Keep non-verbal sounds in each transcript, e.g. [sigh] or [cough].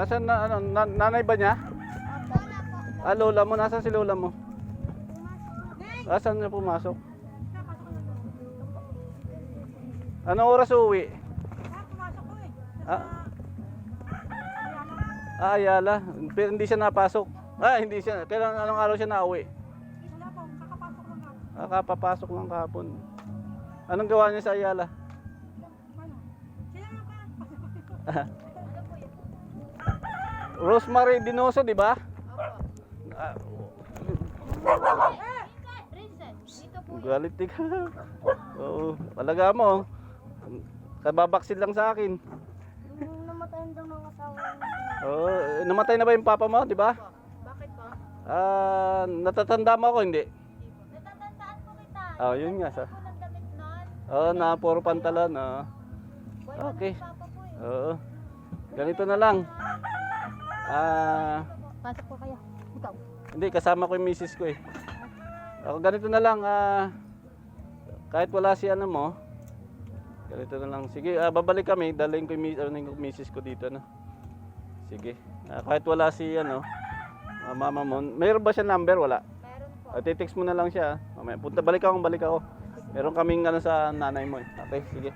Asan na, ano, na, nanay ba niya? Ah, lola mo. Nasaan si lola mo? Asan niya pumasok? Anong oras uuwi? Ah, ah, Ayala. Pero hindi siya napasok. Ah, hindi siya. Kailan anong araw siya nauwi? Ah, kapapasok lang kahapon. Anong gawa niya sa Ayala? [laughs] Rosemary Dinoso, di ba? Galit ka. [laughs] Oo, talaga mo. Kababaksid lang sa akin. Nung namatayan daw ng asawa. Oo, namatay na ba yung papa mo, di ba? Bakit po? Ah, natatanda mo ako, hindi? Natatandaan po kita. Ah, yun nga sa. Oo, na puro pantalon. Boy, Okay. Eh. Oo. Ganito na lang. Ah, Pasok po kayo. Ikaw. hindi kasama ko yung misis ko eh. Ako ganito na lang, ah, kahit wala si ano mo, ganito na lang. Sige, ah, babalik kami, dalhin ko yung, mi- ano, yung misis ko dito, no. Sige. Ah, kahit wala si ano, ah, mama mo, mayroon ba siya number? Wala. Meron po. Ah, titext mo na lang siya. Mamaya, punta, balik ako, balik ako. Meron kaming ano sa nanay mo eh. Okay, sige.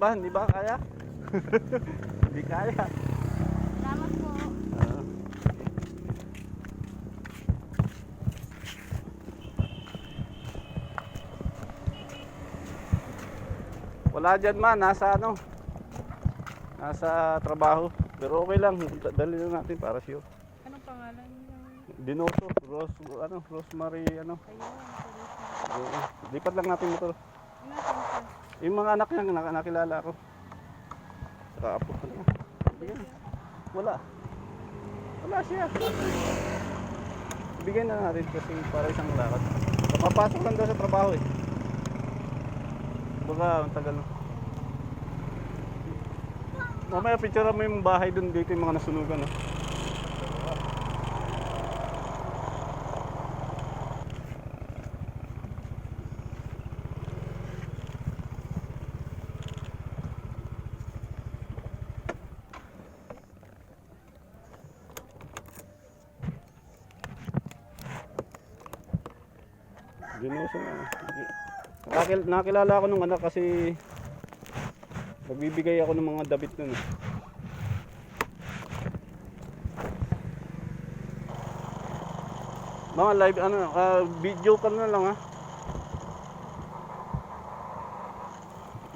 Ba? Hindi ba kaya? [laughs] Hindi kaya. Salamat po. Ah. Wala dyan man, nasa ano? Nasa trabaho. Pero okay lang, dali na natin para sure. Anong pangalan niya? Dinoso, Rose, ano, Rosemary, ano. Ayun, Oo. Lipat lang natin motor. Siya? Yung mga anak niya, nak- nakilala ko. Saka apo ko na. Bigyan. Wala. Wala siya. Bigyan na natin kasi para isang lakad. Papasok lang daw sa trabaho eh. Baka ang tagal na. Mamaya picture mo yung bahay dun dito yung mga nasunugan. Oh. Ginuso na. Nakakil nakilala ako nung anak kasi nagbibigay ako ng mga damit nun. eh. Mga live ano, ah, video ka na lang ha.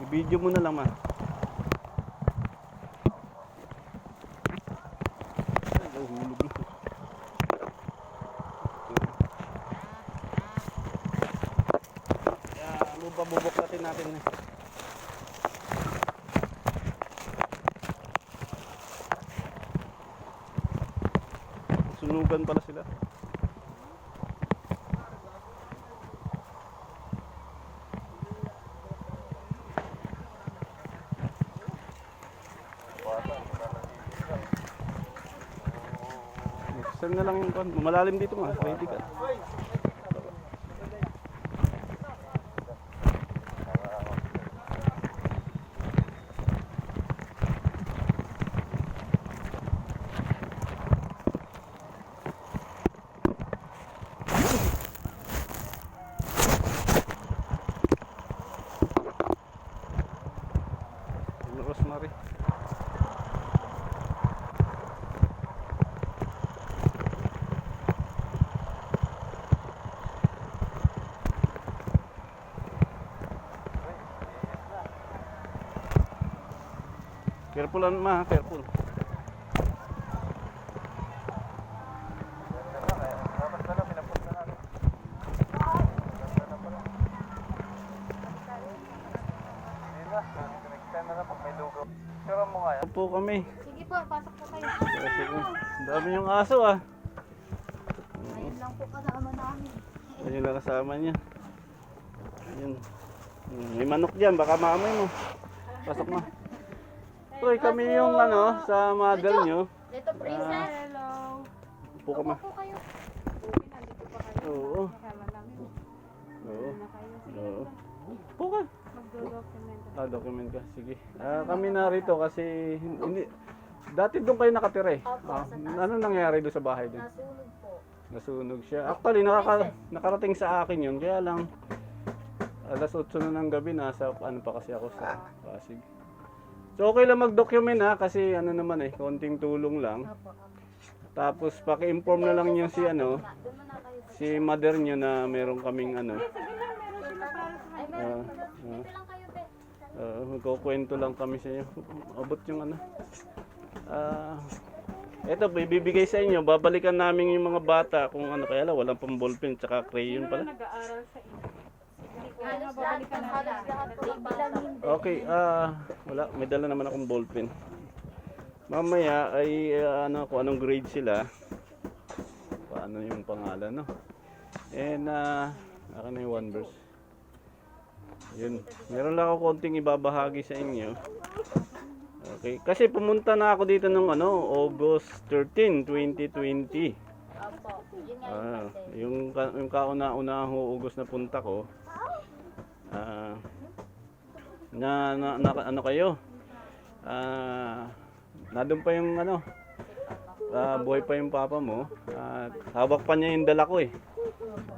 I-video mo na lang ma. Ay, nahulog na. Kaya ano ba bubuklatin natin eh. Sunugan pala sila. Saan na lang? Malalim dito ma. Pwede ka. Careful lang ma, careful. po kami. Sige po, pasok po kayo. Kasi ang dami yung aso ah. Ayun lang po kasama namin. Ayun lang kasama niya. Ayun. Hmm, May manok dyan, baka maamoy mo. Pasok mo. Uy, kami yung ano, sa mother nyo. Dito, princess. Hello. Upo ka ma. po kayo. Nandito pa kayo. Oo. Kasama namin. Oo. Na kayo. Sige, Oo. Upo ka. magdo-document. Ah, document ka. Sige. Ah, kami narito kasi hindi Dati doon kayo nakatira eh. Opo, Ah, sa taas. ano nangyari doon sa bahay doon? Nasunog po. Nasunog siya. Actually, nakaka, nakarating sa akin yun. Kaya lang, alas 8 na ng gabi, nasa ano pa kasi ako sa Pasig. So, okay lang mag-document ha, kasi ano naman eh, konting tulong lang. Tapos, paki-inform na lang yung si ano, si mother nyo na meron kaming ano. Kayo, be. Uh, magkukwento lang kami sa inyo. Abot yung ano. Ah, eto, bibigay sa inyo. Babalikan namin yung mga bata kung ano kaya lang, walang pang ballpen tsaka crayon pala. na nag-aaral sa inyo? Halos lahat, babalikan halos Okay, ah, wala, may dala naman akong ballpen. Mamaya ay ah, ano kung anong grade sila. Paano yung pangalan, no? And ah, akin na yung one verse. Yun. Meron lang ako konting ibabahagi sa inyo. Okay. Kasi pumunta na ako dito nung ano, August 13, 2020. Opo. Yun nga yung Ah, birthday. yung, yung kauna-una ho August na punta ko. Ah, na, na, na ano kayo? Ah, nandun pa yung ano, ah, buhay pa yung papa mo. At hawak pa niya yung dala ko eh.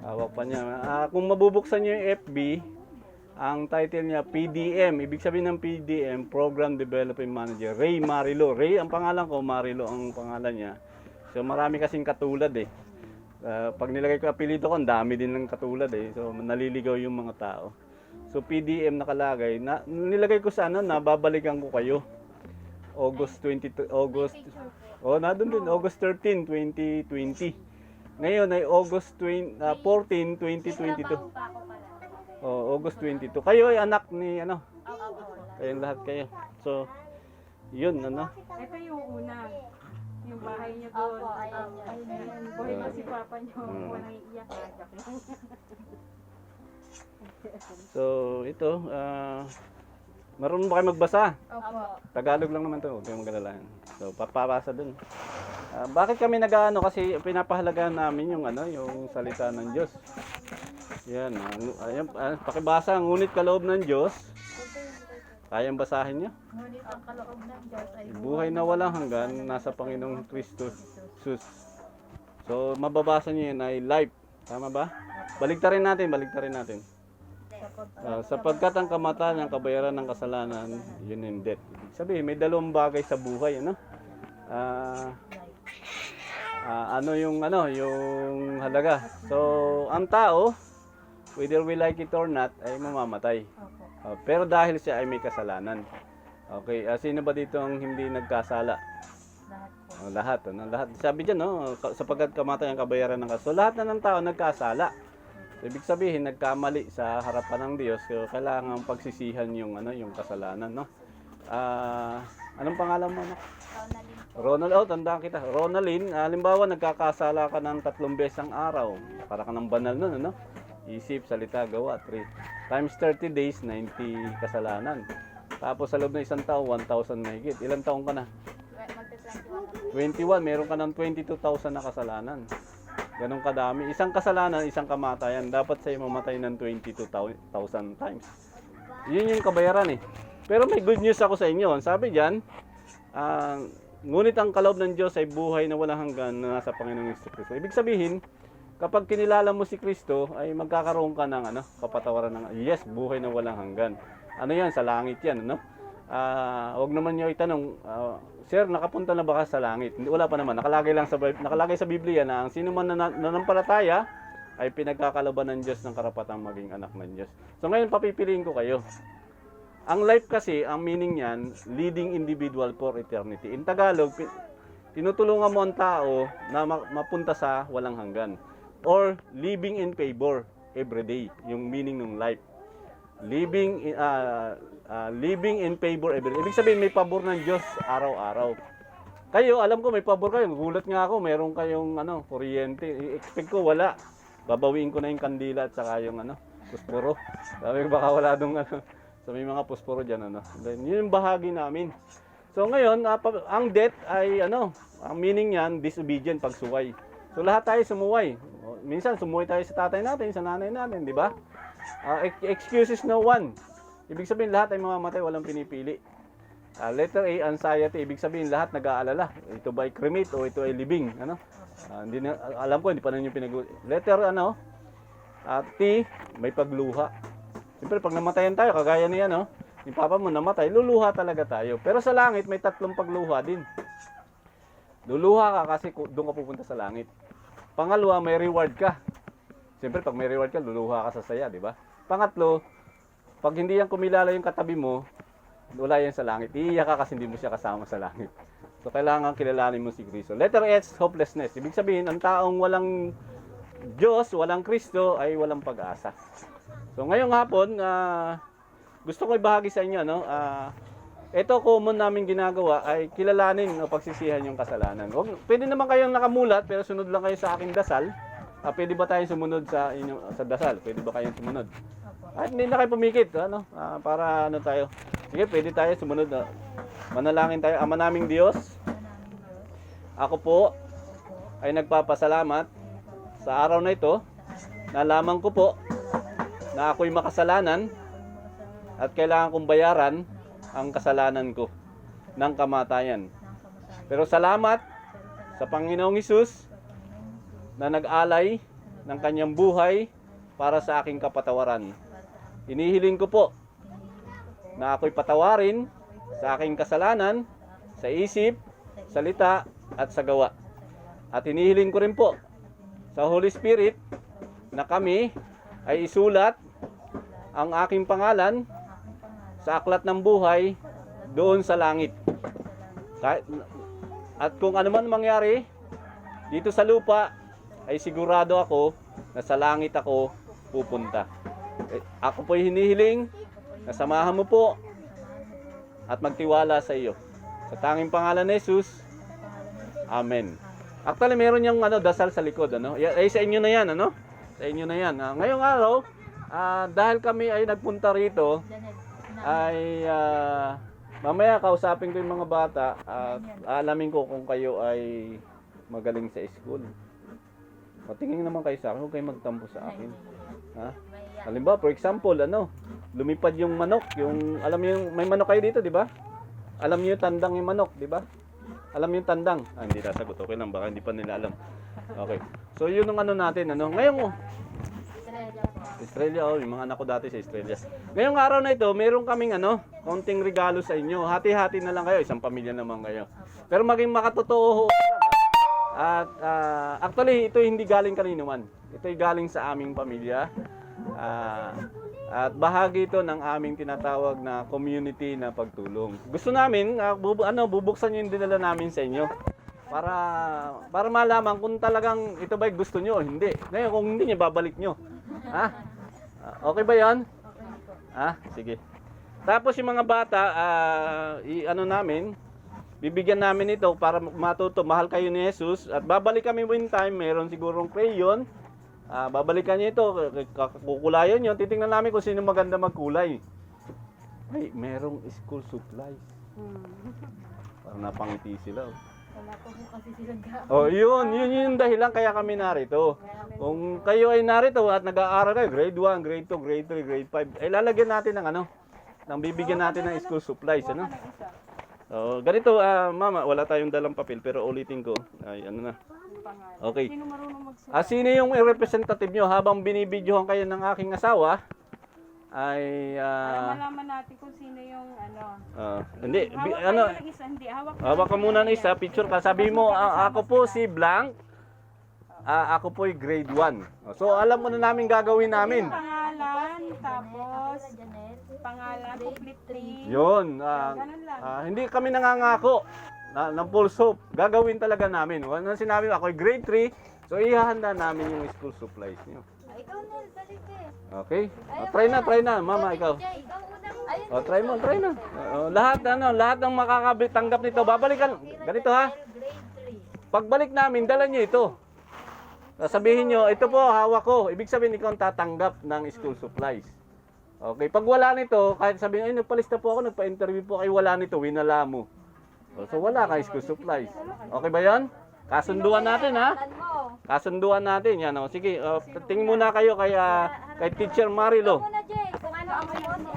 Hawak pa niya. Ah, kung mabubuksan niyo yung FB, ang title niya PDM. Ibig sabihin ng PDM, Program Development Manager. Ray Marilo. Ray ang pangalan ko, Marilo ang pangalan niya. So marami kasing katulad eh. Ah, pag nilagay ko apelido ko, ang dami din ng katulad eh. So naliligaw yung mga tao. So PDM nakalagay. Na, nilagay ko sa ano, nababalikan ko kayo. August 22, August, oh, nandun din, August 13, 2020. Ngayon ay August 20, ah, 14, 2022. Trabaho pa ako pala. Oh, August 22. Kayo ay anak ni ano, kayong lahat kayo. So, yun ano. Ito yung una. Yung bahay niyo doon. Opo, ayan yun. Ayan, buhay pa si Papa niyo. Mm. Walang iiyak. [laughs] So, ito, ah, marunong ba kayo magbasa? Opo. Tagalog lang naman to, huwag kayong magalala. So, papabasa dun. Ah, bakit kami nag-ano? Kasi pinapahalagaan namin yung ano, yung salita ng Diyos. Yan, ah, ngu- ayan, ah, pakibasa, ngunit kaloob ng Diyos. Kayang basahin niyo? Ngunit ang kaloob ng Diyos ay Buhay na walang hanggan, nasa Panginoong Kristo Jesus. So, mababasa niyo yan ay life. Tama ba? Baligtarin natin, baligtarin natin. Ah, sapagkat ang kamatayan ng kabayaran ng kasalanan, yun yung death. Sabihin, may dalawang bagay sa buhay, ano? Ah, ah, ano yung ano, yung halaga. So, ang tao, whether we like it or not, ay mamamatay. Ah, pero dahil siya ay may kasalanan. Okay, ah, sino ba dito ang hindi nagkasala? Lahat. Oh, lahat, ano, lahat. Sabi diyan, no, ka- sapagkat kamatay ang kabayaran ng kasalanan. So, lahat na ng tao nagkasala. Ibig sabihin, nagkamali sa harapan ng Diyos. So, kailangan pagsisihan yung, ano, yung kasalanan, no? Ah, anong pangalan mo, anak? Ronald, oh, tandaan kita. Ronaldin, halimbawa, nagkakasala ka ng tatlong beses ang araw. Para ka ng banal nun, ano? Isip, salita, gawa, 3. Times 30 days, 90 kasalanan. Tapos sa loob ng isang taon, 1,000 mahigit. Ilang taong ka na? Magte-21 21, meron ka ng 22,000 na kasalanan. Ganong kadami. Isang kasalanan, isang kamatayan. Dapat sa'yo mamatay ng 22,000 times. Yun yung kabayaran eh. Pero may good news ako sa inyo. Sabi diyan, ah, ngunit ang kaloob ng Diyos ay buhay na walang hanggan na nasa Panginoong Kristo. Ibig sabihin, kapag kinilala mo si Kristo, ay magkakaroon ka ng ano, kapatawaran ng yes, buhay na walang hanggan. Ano yan? Sa langit yan, ano? Ah, wag naman niyo itanong, ah, Sir, nakapunta na ba ka sa langit? Hindi, wala pa naman. Nakalagay lang sa nakalagay sa Biblia na ang sino man na nanampalataya ay pinagkakalaban ng Diyos ng karapatang maging anak ng Diyos. So ngayon papipiliin ko kayo. Ang life kasi, ang meaning niyan, leading individual for eternity. In Tagalog, tinutulungan mo ang tao na ma- mapunta sa walang hanggan. Or living in favor every day, yung meaning ng life. Living in, ah, ah, living in favor every. Ibig sabihin, may pabor ng Diyos araw-araw. Kayo, alam ko may pabor kayo. Gulat nga ako, meron kayong ano, kuryente. I-expect ko wala. Babawiin ko na yung kandila at saka yung ano, pusporo. Sabi ko baka wala dong ano, so may mga pusporo diyan ano. Then yun yung bahagi namin. So ngayon, pa- ang death ay ano, ang meaning niyan disobedient pagsuway. So lahat tayo sumuway. Minsan sumuway tayo sa tatay natin, sa nanay natin, di ba? Ex- excuses no one. Ibig sabihin lahat ay mamamatay, walang pinipili. Ah, letter A, anxiety. Ibig sabihin lahat nag-aalala. Ito ba ay cremate o ito ay living? Ano? Ah, hindi na, alam ko, hindi pa ninyo pinag Letter ano? Ah, T, may pagluha. Siyempre, pag namatayan tayo, kagaya niya, no? Yung papa mo namatay, luluha talaga tayo. Pero sa langit, may tatlong pagluha din. Luluha ka kasi doon ka pupunta sa langit. Pangalawa, may reward ka. Siyempre, pag may reward ka, luluha ka sa saya, di ba? Pangatlo, pag hindi yan kumilala yung katabi mo, wala yan sa langit. Iiyak ka kasi hindi mo siya kasama sa langit. So, kailangan kilalanin mo si Kristo. Letter S, hopelessness. Ibig sabihin, ang taong walang Diyos, walang Kristo, ay walang pag-asa. So, ngayong hapon, ah, gusto ko ibahagi sa inyo, no? Ah, ito common namin ginagawa ay kilalanin o pagsisihan yung kasalanan. Huwag, pwede naman kayong nakamulat pero sunod lang kayo sa aking dasal. Ah, pwede ba tayong sumunod sa inyo sa dasal? Pwede ba kayong sumunod? At hindi na kayo pumikit, ano? Ah, para ano tayo. Sige, pwede tayo sumunod. ah. Manalangin tayo. Ama naming Diyos, ako po ay nagpapasalamat sa araw na ito. Nalaman ko po na ako'y makasalanan at kailangan kong bayaran ang kasalanan ko ng kamatayan. Pero salamat sa Panginoong Isus na nag-alay ng kanyang buhay para sa aking kapatawaran. Inihiling ko po na ako'y patawarin sa aking kasalanan, sa isip, salita, at sa gawa. At inihiling ko rin po sa Holy Spirit na kami ay isulat ang aking pangalan sa aklat ng buhay doon sa langit. At kung ano man mangyari dito sa lupa, ay sigurado ako na sa langit ako pupunta. Eh, ako po'y hinihiling na samahan mo po at magtiwala sa iyo. Sa tanging pangalan ni Jesus, Amen. Actually, meron yung ano, dasal sa likod. Ano? Ay, sa inyo na yan. Ano? Sa inyo na yan. Ah, ngayong araw, ah, dahil kami ay nagpunta rito, ay ah, mamaya kausapin ko yung mga bata at alamin ko kung kayo ay magaling sa school. Matingin naman kayo sa akin, huwag kayo magtampo sa akin. Ha? Halimbawa, for example, ano, lumipad yung manok, yung, alam niyo yung, may manok kayo dito, di ba? Alam niyo yung tandang yung manok, di ba? Alam niyo yung tandang? Ah, hindi nasagot, okay lang, baka hindi pa nila alam. Okay. So, yun ang ano natin, ano, ngayon, oh, Australia, oh, yung mga anak ko dati sa Australia. Ngayong araw na ito, meron kaming ano, konting regalo sa inyo. Hati-hati na lang kayo, isang pamilya naman kayo. Pero maging makatotoo. At ah, actually, ito hindi galing kanino man. Ito galing sa aming pamilya. Ah, at bahagi ito ng aming tinatawag na community na pagtulong. Gusto namin, ah, bubu- ano, bubuksan yung dinala namin sa inyo para para malaman kung talagang ito ba gusto nyo o hindi. Ngayon, kung hindi nyo, babalik nyo. Ha? Ah, Okay ba yan? Ha? Sige. Tapos yung mga bata, ah, i ano namin, bibigyan namin ito para matuto, mahal kayo ni Jesus. At babalik kami one time, meron sigurong crayon. Ah, babalikan niyo ito, kukulayan niyo. Titingnan namin kung sino maganda magkulay. Ay, merong school supplies. Hmm. Parang napangiti sila. oh. Wala po kasi silang. Oh, yun, yun yung dahilan kaya kami narito. Kung kayo ay narito at nag-aaral kayo, grade 1, grade 2, grade 3, grade 5, ay lalagyan natin ng ano, nang bibigyan natin ng school supplies, ano? So, ganito, ah, mama, wala tayong dalang papel, pero ulitin ko, ay ano na. Okay. Sino marunong magsulat? Ah, sino yung representative nyo habang binibidyohan kayo ng aking asawa, ay, Para ah, malaman natin kung sino yung ano. ah, hindi, bi- Hawak ano, kayo ng isa, hindi. Hawak Hawak ka muna ng isa, picture ka. Sabi mo, "Ah, ako po si Blank. Ah, ako po grade 1. So, alam mo na namin gagawin namin. Pangalan, tapos pangalan, complete name. Yun. ah, Ganun lang. ah, hindi kami nangangako na, ng full soup. Gagawin talaga namin. Na sinabi ako, grade 3. So, ihahanda namin yung school supplies niyo. Ay, ikaw na, balik eh. Okay? Ah, try na, try na. Mama, ikaw. Jay, ikaw unang. Ayun. Oh, try mo, try na. Oh, lahat, ano, lahat ng makakatanggap nito, babalikan. Ganito ha. Grade Pagbalik namin, dala niyo ito. Sabihin nyo, ito po, hawak ko. Ibig sabihin, ikaw ang tatanggap ng school supplies. Okay, pag wala nito, kahit sabihin, ay, nagpalista po ako, nagpa-interview po kayo, wala nito, winala mo. O, So, wala kang school supplies. Okay ba yan? Kasunduan natin, ha? 3. mo. Kasunduan natin, yan. O. Sige, uh, tingin muna kayo kay, ah, kay Teacher Marilo. Kung ano ang.